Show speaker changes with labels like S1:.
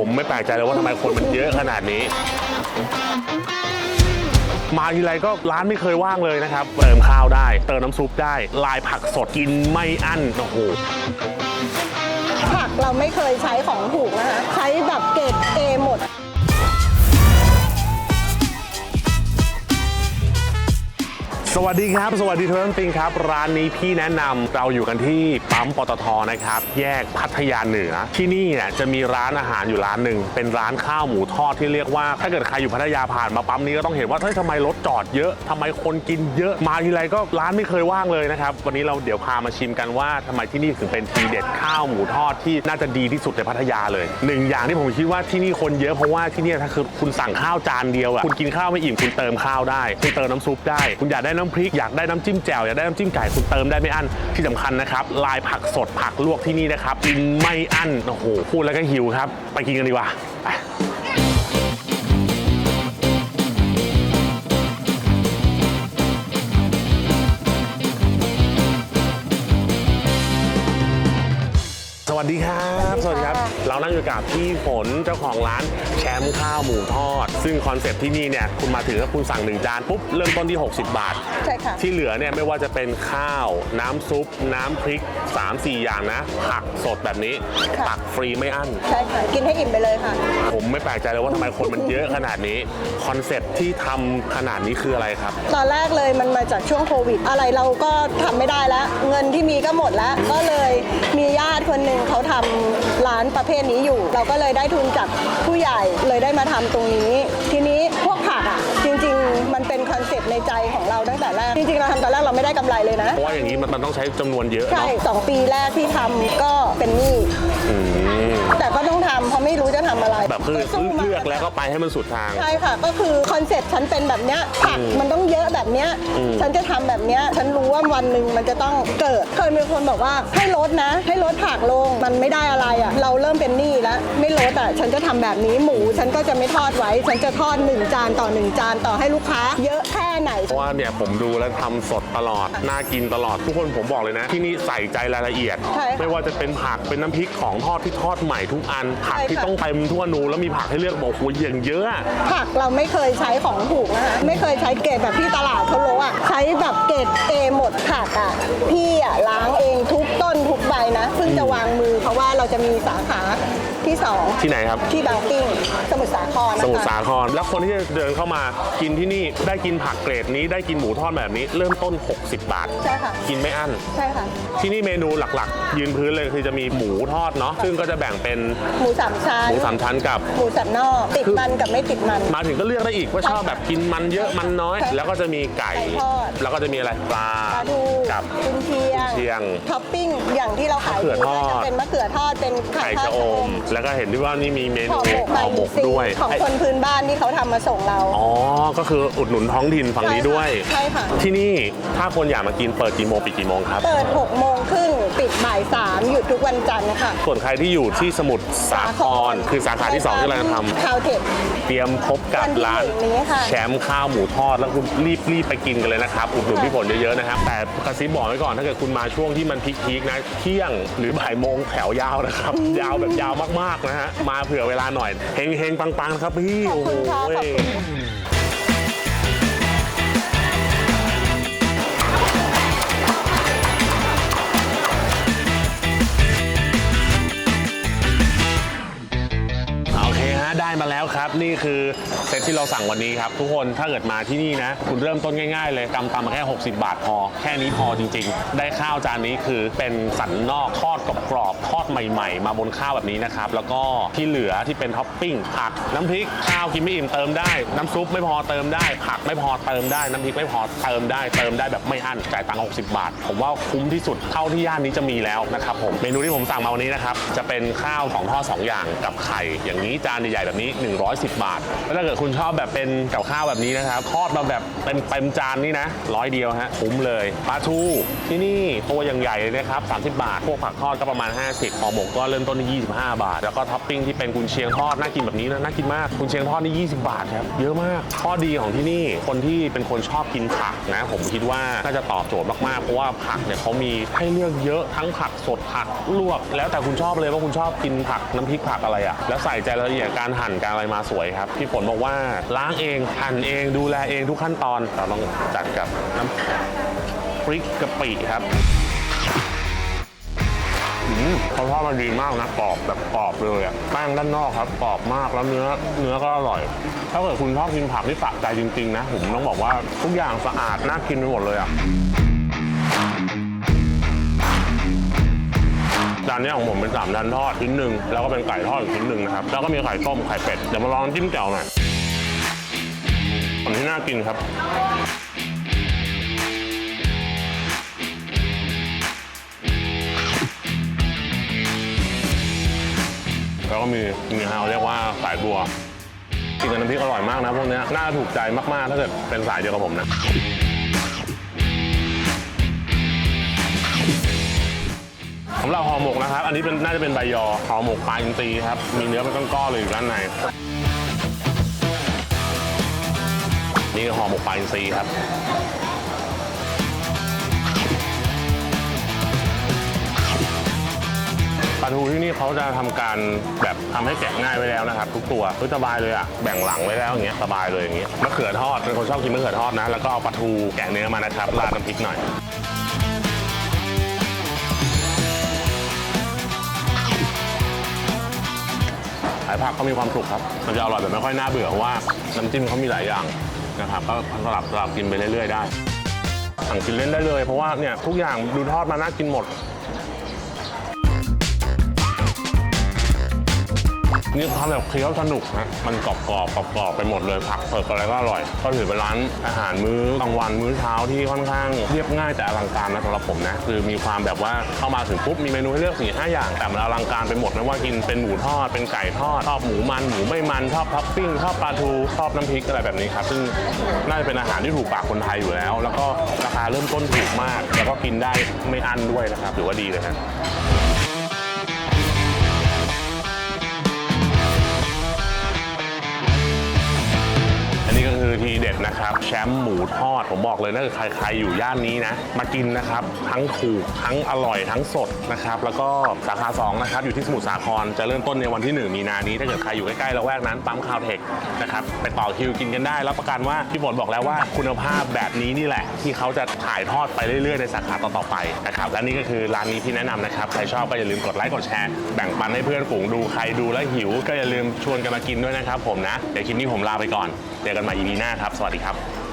S1: ผมไม่แปลกใจเลยว่าทำไมคนมันเยอะขนาดนี้ มาทีไรก็ร้านไม่เคยว่างเลยนะครับ เติมข้าวได้ เติมน้ำซุปได้ ลายผักสดกินไม่อั้นโอ้โห
S2: ผักเราไม่เคยใช้ของถูกนะคะ ใช้แบบเกรดเอหมด
S1: สวัสดีครับ สวัสดีทุกท่านจริงครับ ร้านนี้พี่แนะนำเราอยู่กันที่ปั๊มปตทนะครับ แยกพัทยาเหนือ ที่นี่เนี่ยจะมีร้านอาหารอยู่ร้านหนึ่งเป็นร้านข้าวหมูทอดที่เรียกว่า ถ้าเกิดใครอยู่พัทยาผ่านมาปั๊มนี้ก็ต้องเห็นว่าเฮ้ยทำไมรถจอดเยอะทำไมคนกินเยอะมาทีไรก็ร้านไม่เคยว่างเลยนะครับ วันนี้เราเดี๋ยวพามาชิมกันว่าทำไมที่นี่ถึงเป็นทีเด็ดข้าวหมูทอดที่น่าจะดีที่สุดในพัทยาเลยหนึ่งอย่างที่ผมคิดว่าที่นี่คนเยอะเพราะว่าที่นี่ถ้าคือคุณสั่งข้าวจานเดียวอะคุณกินข้าวไม่อิ่มคุณเติมข้าวได้คุณเติมน้ำซุปได้ คุณอยากได้น้ำพริกอยากได้น้ำจิ้มแจ่วอยากได้น้ำจิ้มไก่คุณเติมได้ไม่อั้นที่สำคัญนะครับลายผักสดผักลวกที่นี่นะครับกินไม่อั้นโอ้โหพูดแล้วก็หิวครับ ไปกินกันดีกว่าไป วัสดีครับ สวัสดีครับ เรานั่งอยู่กับพี่ฝนเจ้าของร้านแชมป์ข้าวหมูทอด ซึ่งคอนเซ็ปต์ที่นี่เนี่ยคุณมาถึงถ้าคุณสั่งหนึ่งจานปุ๊บเริ่มต้นที่ 60 บาท
S2: ใช่ค่ะ
S1: ที่เหลือเนี่ยไม่ว่าจะเป็นข้าว น้ำซุป น้ำพริก 3-4 อย่างนะผักสดแบบนี้
S2: ค่ะ
S1: ตักฟรีไม่อั้น
S2: ใช่ค่ะ กินให้อิ่มไปเลยค่ะ
S1: ผมไม่แปลกใจเลยว่าทำไมคนมันเยอะขนาดนี้คอนเซ็ปต์ที่ทำขนาดนี้คืออะไรครับ
S2: ตอนแรกเลยมันมาจากช่วงโควิด อะไรเราก็ทำไม่ได้แล้ว เงินที่มีก็หมดแล้ว ก็เลยมีญาติคนหนึ่งเขาทำร้านประเภทนี้อยู่ เราก็เลยได้ทุนจากผู้ใหญ่เลยได้มาทำตรงนี้ ทีนี้พวกผักอะจริง ๆ มันเป็นคอนเซ็ปต์ในใจของเราตั้งแต่แรกจริงๆเราทำตอนแรกเราไม่ได้กำไรเลยนะ
S1: เพราะว่าอย่างนี้มันมันต้องใช้จำนวนเยอะ
S2: ใช่
S1: เนาะ
S2: สองปีแรกที่ทำก็เป็นหนี้
S1: อืม คือ
S2: สู้มา
S1: เลือกแล้วก็ไปให้มันสุดทาง
S2: ใช่ค่ะ ก็คือคอนเซ็ปต์ฉันเป็นแบบเนี้ยผักมันต้องเยอะแบบเนี้ย
S1: อืม
S2: ฉันจะทำแบบเนี้ย ฉันรู้ว่าวันหนึ่งมันจะต้องเกิด เคยมีคนบอกว่าให้ลดนะ ให้ลดผักลง มันไม่ได้อะไรอะ เราเริ่มเป็นหนี้แล้ว ไม่ลดอะฉันจะทำแบบนี้หมู ฉันก็จะไม่ทอดไว้ ฉันจะทอดหนึ่งจานต่อหนึ่งจานต่อให้ลูกค้า เยอะแค่ไหน
S1: เพราะว่าเนี่ยผมดูแล้วทำสดตลอด น่ากินตลอดทุกคนผมบอกเลยนะ ที่นี่ใส่ใจรายละเอียด
S2: ใช่ค่ะ
S1: ไม่ว่าจะเป็นผักเป็นน้ำพริกของทอดที่ทอดใหม่ทุกอัน ผัก
S2: ใช่ค่ะ
S1: ที่ต้องเต็มทั่วนูแล้วมีผักให้เลือกบอกโอ้ยอย่างเยอะอะ
S2: ผักเราไม่เคยใช้ของถูกนะคะไม่เคยใช้เกรดแบบที่ตลาดเขาโลอะใช้แบบเกรดเอหมดผักอะพี่อะล้างเองทุกต้นทุกใบนะเพิ่งจะวางมือเพราะว่าเราจะมีสาขา ที่สอง
S1: ที่ไหนครับ
S2: ที่บางปิ้งสมุทรสาครนะคะ
S1: สมุทรสาคร แล้วคนที่จะเดินเข้ามากินที่นี่ได้กินผักเกรดนี้ได้กินหมูทอดแบบนี้ เริ่มต้น 60 บาท
S2: ใช่ค่ะ
S1: กินไม่อั้น
S2: ใช่ค่ะ
S1: ที่นี่เมนูหลักๆ ยืนพื้นเลยคือจะมีหมูทอดเนาะซึ่งก็จะแบ่งเป็น
S2: หมูสามชั้น
S1: หมูสามชั้นกับ
S2: หมูสันนอก ติดมันกับไม่ติดมัน
S1: มาถึงก็เลือกได้อีกว่าชอบแบบกินมันเยอะมันน้อย
S2: ใช่
S1: แล้วก็จะมีไก่
S2: ไก่ทอด
S1: แล้วก็จะมีอะไรปลา
S2: ปลาทู
S1: กับ
S2: กุนเชียง
S1: กุนเชียง
S2: ท็อปปิ้งอย่างที่เราขาย
S1: มะเขือทอด
S2: จะเป็นมะเขือทอดเป็นไข่
S1: ไก่
S2: ทอด
S1: ชะอม แล้วก็เห็นที่ว่านี่มีเม
S2: ห่
S1: นู
S2: อหมก
S1: ห่อหมก
S2: ซี
S1: ด้วย
S2: ของ
S1: ไอ้
S2: คนพื้นบ้านที่เขาทำมาส่งเรา
S1: อ๋อ ก็คืออุดหนุนท้องถิ่นฝั่งนี้ด้วย
S2: ใช่ค่ะ
S1: ที่นี่ถ้าคนอยากมากินเปิดกี่โมงปิดกี่โมงครับ
S2: เปิด6โมงครึ่งปิดบ่าย3หยุดทุกวันจันทร์ค่ะ
S1: ส่วนใครที่อยู่ที่สมุทรสาครคือสาขาที่2ที่เราจะท
S2: คาวเทคำ
S1: เตรียมพบกับ
S2: วันที่
S1: ร้าน
S2: หนึ่งนี้ค่ะ
S1: แชมป์ข้าวหมูทอดแล้วคุณรีบรีบไปกินกันเลยนะครับอุดหนุนพี่ฝนเยอะๆนะครับแต่กระซิบบอกไว้ก่อนถ้าเกิดคุณมาช่วงที่มันพีคๆนะเที่ยงหรือบ่ายโมงแถวยาวนะครับ ยาวแบบยาวมากๆนะฮะ มาเผื่อเวลาหน่อย เฮงเฮงๆปังๆครับพี่
S2: ขอบ
S1: โอ้โห
S2: คุณค่ะขอบคุณ
S1: มาแล้วครับ นี่คือเซตที่เราสั่งวันนี้ครับ ทุกคนถ้าเกิดมาที่นี่นะ คุณเริ่มต้นง่ายๆเลยกำตำมาแค่ 60 บาทพอ แค่นี้พอจริง ๆ ได้ข้าวจานนี้คือเป็นสันนอกทอดกรอบๆทอดใหม่ ๆ มาบนข้าวแบบนี้นะครับ แล้วก็ที่เหลือที่เป็นท็อปปิ้งผักน้ำพริกข้าวกินไม่อิ่มเติมได้ น้ำซุปไม่พอเติมได้ ผักไม่พอเติมได้ น้ำพริกไม่พอเติมได้ เติมได้แบบไม่อั้นจ่ายตังค์60 บาท ผมว่าคุ้มที่สุดเท่าที่ย่านนี้จะมีแล้วนะครับผมเมนูที่ผมสั่งมาวันนี้นะครับจะเป็นข้าวของทอดสองอย่างกับไข่อย่างนี้จานใหญ่ๆแบบนี้ 110 บาท แล้วถ้าเกิดคุณชอบแบบเป็นกับข้าวแบบนี้นะครับทอดมาแบบเป็นเต็มจานนี่นะร้อยเดียวฮะคุ้มเลยปลาทูที่นี่ตัวอย่างใหญ่เลยนะครับ 30 บาท พวกผักทอดก็ประมาณ 50ห่อหมกก็เริ่มต้นที่25 บาท แล้วก็ท็อปปิ้งที่เป็นกุนเชียงทอดน่ากินแบบนี้นะน่ากินมากกุนเชียงทอดนี่20 บาทครับเยอะมากข้อดีของที่นี่คนที่เป็นคนชอบกินผักนะผมคิดว่าน่าจะตอบโจทย์มากๆเพราะว่าผักเนี่ยเขามีให้เลือกเยอะทั้งผักสดผักลวก แล้วแต่คุณชอบเลยว่าคุณชอบกินผักน้ำพริกผักอะไรอะ่ะแล้วใส่ใจรายละเอียดการหั่นการอะไรมาสวยครับพี่ฝนบอกว่าล้างเองหั่นเองดูแลเองทุกขั้นตอนเราต้องจัดกับน้ำพริกกะปิครับอืมเขาทอดมาดีมากนะกรอบแบบกรอบเลยอะแป้งด้านนอกครับกรอบมากแล้วเนื้อเนื้อก็อร่อย ถ้าเกิดคุณชอบกินผักที่สะใจจริงๆนะผมต้องบอกว่าทุกอย่างสะอาดน่ากินไปหมดเลยอะ จานนี้ของผมเป็นสามชั้นทอดชิ้นหนึ่งแล้วก็เป็นไก่ทอดอีกชิ้นหนึ่งนะครับแล้วก็มีไข่ต้มไข่เป็ดเดี๋ยวมาลองจิ้มแจ่วหน่อยอันที่น่ากินครับแล้วก็มีมีฮาเรียกว่าสายบัวกินกับน้ำพริกอร่อยมากนะพวกเนี้ยน่าถูกใจมาก ๆ ถ้าเกิดเป็นสายเดียวกับผมนะ สำหรับห่อหมกนะครับ อันนี้เป็นน่าจะเป็นใบยอห่อหมกปลาอินทรีครับ มีเนื้อเป็นก้อนๆเลยอยู่ด้านใน นี่คือห่อหมกปลาอินทรีครับ ปลาทูที่นี่เขาจะทำการแบบทำให้แกะง่ายไว้แล้วนะครับ ทุกตัวสบายเลยอะแบ่งหลังไว้แล้วอย่างเงี้ยสบายเลยอย่างเงี้ยมะเขือทอดเป็นคนชอบกินมะเขือทอดนะ แล้วก็เอาปลาทูแกะเนื้อมานะครับราดน้ำพริกหน่อยายผักก็มีความสุขครับมันจะอร่อยแบบไม่ค่อยน่าเบื่อเพราะว่าน้ำจิ้มเขามีหลายอย่างนะครับก็สลับสลับกินไปเรื่อยๆได้สั่งกินเล่นได้เลยเพราะว่าเนี่ยทุกอย่างดูทอดมาน่ากินหมด นี่ทำแบบเคี้ยวสนุกนะ มันกรอบกรอบกรอบกรอบไปหมดเลยผักเปิดอะไรก็อร่อย ก็ถือเป็นร้านอาหารมื้อกลางวันมื้อเช้าที่ค่อนข้างเรียบง่ายแต่อลังการนะสำหรับผมนะ คือมีความแบบว่าเข้ามาถึงปุ๊บมีเมนูให้เลือกสี่ห้าอย่าง แต่มันอลังการไปหมดไม่ว่ากินเป็นหมูทอดเป็นไก่ทอดชอบหมูมันหมูไม่มันชอบท็อปปิ้งชอบปลาทูชอบน้ำพริกอะไรแบบนี้ครับซึ่งน่าจะเป็นอาหารที่ถูกปากคนไทยอยู่แล้ว แล้วก็ราคาเริ่มต้นถูกมาก แล้วก็กินได้ไม่อั้นด้วยนะครับถือว่าดีเลยนะ นะครับ แชมป์หมูทอด ผมบอกเลยนะคือใครๆอยู่ย่านนี้นะ มากินนะครับ ทั้งถูก ทั้งอร่อย ทั้งสดนะครับ แล้วก็สาขา2นะครับ อยู่ที่สมุทรสาคร จะเริ่มต้นในวันที่ 1 มีนานี้ ถ้าเกิดใครอยู่ใกล้ๆละแวกนั้น ปั๊มคาวเทคนะครับ ไปต่อคิวกินกันได้ รับประกันว่าพี่ฝนบอกแล้วว่าคุณภาพแบบนี้นี่แหละ ที่เขาจะถ่ายทอดไปเรื่อยๆ ในสาขาต่อๆไปนะครับ และนี่ก็คือร้านนี้ที่แนะนำนะครับ ใครชอบก็อย่าลืมกดไลค์ กดแชร์ แบ่งปันให้เพื่อนฝูงดู ใครดูแล้วหิว ก็อย่าลืมชวนกันมากินด้วยนะครับผมนะ เดี๋ยวคลิปนี้ผมลาไปก่อน เจอกันใหม่ EP หน้าครับ สวัสดีครับ